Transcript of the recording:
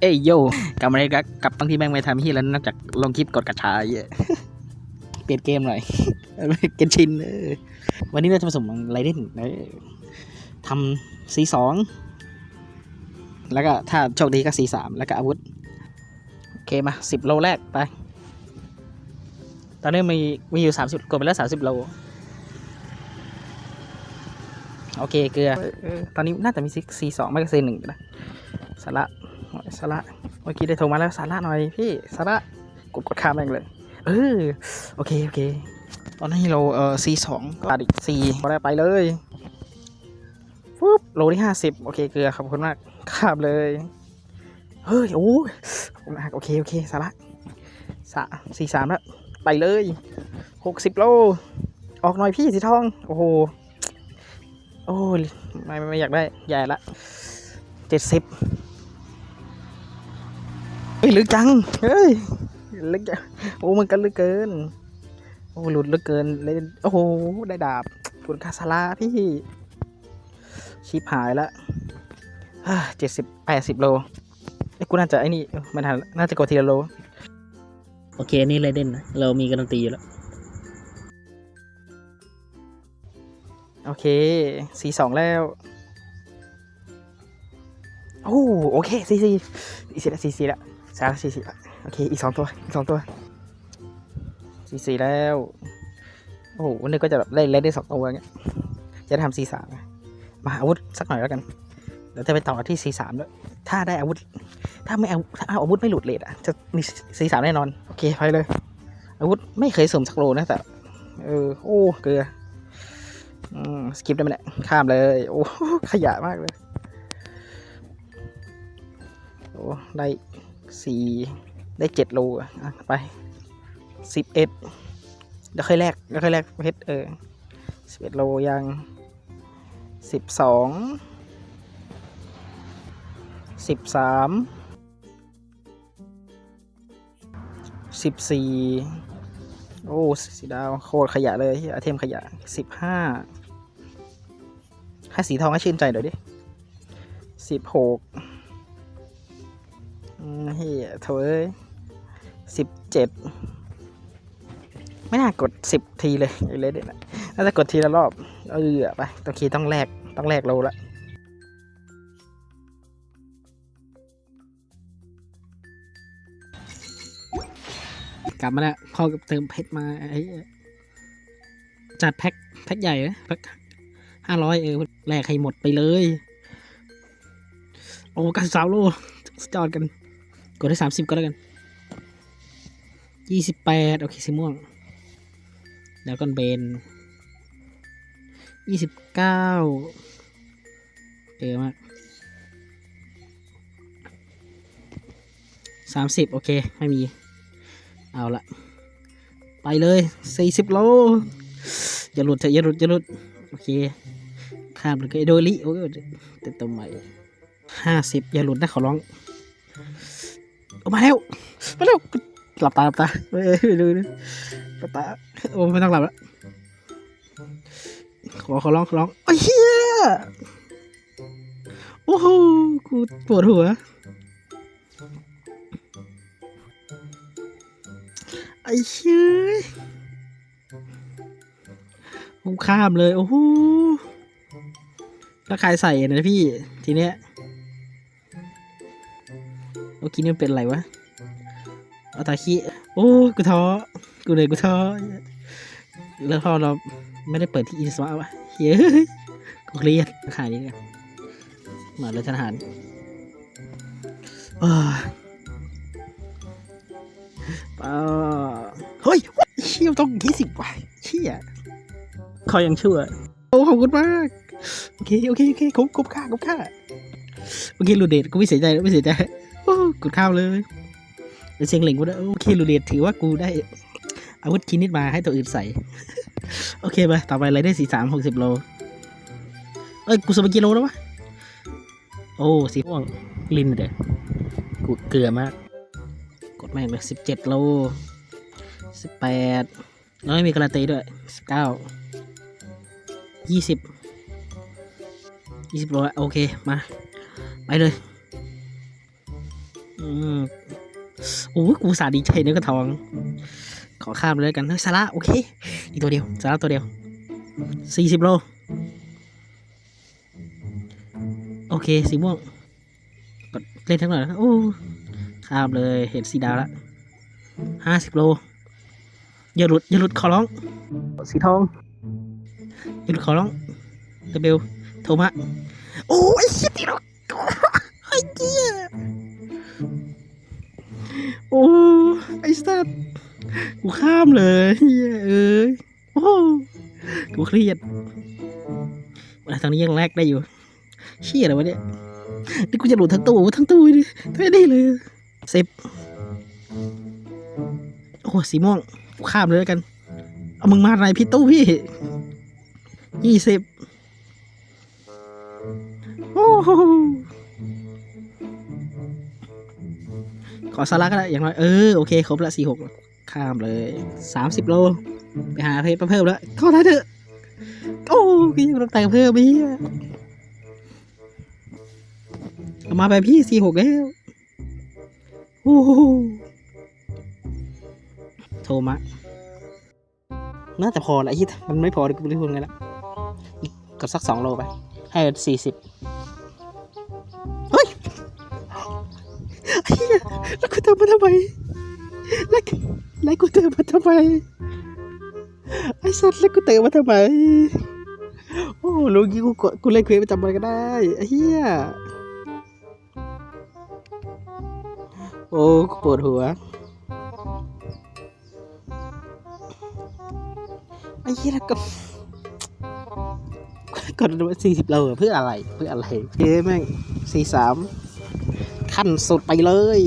เอ้ยโยกลับมาเลยครับกลับตั้งที่แม่งไม่ทำที่แล้วนอกจากลงคลิปกดกระชายเหี้ยเปลี่ยนเกมหน่อย เกนชินเออวันนี้เราจะผสมไรเดนเออทำซีสองแล้วก็ถ้าโชคดีก็ซีสามแล้วก็อาวุธ โอเคมาสิบโลแรกไป ตอนนี้มีมีอยู่สามสิบกดไปแล้วสามสิบโล โอเคเกลือเออตอนนี้น่าจะมีซีสองไม่ก็ซีหนึ่งนะสาระ สาระเมื่อกี้ได้โทรมาแล้วสาระหน่อยพี่สาระกดกดข้ามแม่งเลยเออโอเคโอเค ตอนนี้เราเออซีสองก็ตัดอีกซีก็ได้ไปเลยปุ๊บโลที่ห้าสิบโอเคเกลือขอบคุณมากข้ามเลยเฮ้ยโอ้ยขอบคุณมากโอเคโอเคสาระสะสี่สามแล้วไปเลยหกสิบโล ออกหน่อยพี่สีทอง โอ้โหโอ้ยไม่ไม่อยากได้ใหญ่ละเจ็ดสิบ ลึกจัง เฮ้ย ลึกจัง โอ้ มันกันลึกเกิน โอ้ หลุดลึกเกินเลยโอ้โห ได้ดาบคุณคาสลาพี่ ชิบหายละเจ็ดสิบแปดสิบโลไอ้ยกูน่าจะไอ้นี่มันหันน่าจะกดทีละโล โอเค นี่ไรเด่นนะ เรามีการันตีอยู่แล้ว โอเค สีสองแล้วโอ้โอเคสีสีสีสีละสีสีละ สามสี่สีละโอเค อีกสองตัว อีกสองตัวสี่สี่แล้ว โอ้โหวันนี้ก็จะแบบได้เล่นได้สองตัวเงี้ย จะทำสี่สามมาอาวุธสักหน่อยแล้วกัน เดี๋ยวจะไปต่อที่สี่สามด้วย ถ้าได้อาวุธ ถ้าไม่เอาถ้าเอาอาวุธไม่หลุดเลทอะ จะมีสี่สามแน่นอน โอเค ไปเลย อาวุธไม่เคยสวมสักโลนะแต่ เออ โอ้ เกลืออืมสกิปได้ไหมเนี่ยข้ามเลย โอ้ ขยะมากเลย โอ้ ได้ สี่ได้เจ็ดโลอะไปสิบเอ็ดเดี๋ยวค่อยแลกเดี๋ยวค่อยแลกเพชรเออสิบเอ็ดโลยังสิบสองสิบสามสิบสี่โอ้สีดาวโคตรขยะเลยอาเทมขยะสิบห้าให้สีทองให้ชื่นใจหน่อยดิสิบหก เฮียโถเอ้ยสิบเจ็ดไม่น่ากดสิบทีเลยไอ้เลดเนี่ยน่าจะกดทีละรอบเออไปโอเคต้องแลกต้องแลกโลละกลับมาแล้วพ่อเติมเพชรมาไอ้จัดแพ็คแพ็คใหญ่นะแพ็คห้าร้อยเออแลกให้หมดไปเลย โอ้กันสาวโลสุดยอดกัน กดได้สามสิบก็แล้วกันยี่สิบแปดโอเคสีม่วงแล้วก็เบนยี่สิบเก้าเออมากสามสิบโอเค ไม่มี เอาละไปเลยสี่สิบโล อย่าหลุดเถอะอย่าหลุดอย่าหลุด โอเค ข้ามเลยก็ไอ้โดลิ โอ้ยเต็มตัวใหม่ห้าสิบอย่าหลุดนะขอร้องอ มาแล้วมาแล้วหลับตาหลับตาเฮ้ยดูดูหลับตาโอ้ไม่ต้องหลับแล้วขอขอร้องขอร้องไอ้เหี้ยโอ้โหกูปวดหัวไอ้เชี่ยผมข้ามเลย โอ้โหแล้วใครใส่นะพี่ ทีเนี้ย เมื่อกี้นี่มันเป็นอะไรวะอาตาขี้โอ้กูท้อกูเลยกูท้อแล้วพอเราไม่ได้เปิดที่อินสตาวะเฮ้ยกูเครียดขายนี้กันมาเลยทหารเอ้ยเอ่อเฮ้ยเชี่ยต้องยี่สิบว่ะเชี่ยคอยยังชั่วโอ้ขอบคุณมากโอเคโอเคโอเคคุ้มคุ้มค่าคุ้มค่าเมื่อกี้ลูเดตกูไม่เสียใจไม่เสียใจ กูข้าวเลยเป็นเชียงเหล่งกูได้โอเคลูเดตถือว่ากูได้ อาวุธชิ้นนิดมาให้ตัวอื่นใส่ โอเคไปต่อไปอะไรได้สี่สามหกสิบโล เอ้ย กูสมกิโลแล้ววะ โอ้ สีม่วง ลินเด้อกูเกลือมาก กดแม่งเลยสิบเจ็ดโลสิบแปดแล้วไม่มีการันตีด้วยสิบเก้ายี่สิบยี่สิบโลโอเค มา ไปเลย อืมโอ้ยกูอุตสาห์ดีใจนึกกระทอง ขอข้ามเลยแล้วกันเฮ้ยสาระโอเค อีกตัวเดียวสาระตัวเดียวสี่สิบโล โอเค สีม่วงกดเล่นทั้งหน่อยนะโอ้ข้ามเลยเห็นสีดาวละห้าสิบโล อย่าหลุด อย่าหลุดขอร้อง สีทอง อย่าหลุดขอร้องเดบิวโทมะโอ้ยชิติโร เครียดมาทางนี้ยังแลกได้อยู่เชี่ยอะไรวะเนี่ยนี่กูจะหลุดทั้งตู้ทั้งตู้เลยทั้งนี้เลยสิบโอ้สีม่วงข้ามเลยแล้วกัน เอามึงมาอะไรพี่ตู้พี่ยี่สิบโอ้โหขอสาระก็ได้อย่างน้อยเออโอเคครบละสี่หกข้ามเลยสามสิบโล ไปหาเพชรมาเพิ่มแล้วเข้าได้เถอะ โอ้ยยังต้องแต่งเพิ่มอีกอะเอามาแบบพี่สี่หกแล้วโอ้โหโทมาน่าจะพอแหละที่มันไม่พอเลยวกูไม่รู้ไงละกับสักสองโลไป ให้สี่สิบเฮ้ยไอ้เหี้ยแล้วกูเติมมาทำไมแล้วแล้วกูเติมมาทำไมไอ้สัตว์แล้วกูเติมมาทำไม ลูกยี่กูกดกูเล่นเควสประจำวันก็ได้ไอ้เหี้ยโอ้ปวดหัวไอ้เหี้ยแล้วก็กดมาสี่สิบโลอเพื่ออะไร เพื่ออะไรเฮ้ยแม่งสี่สามขั้นสุดไปเลย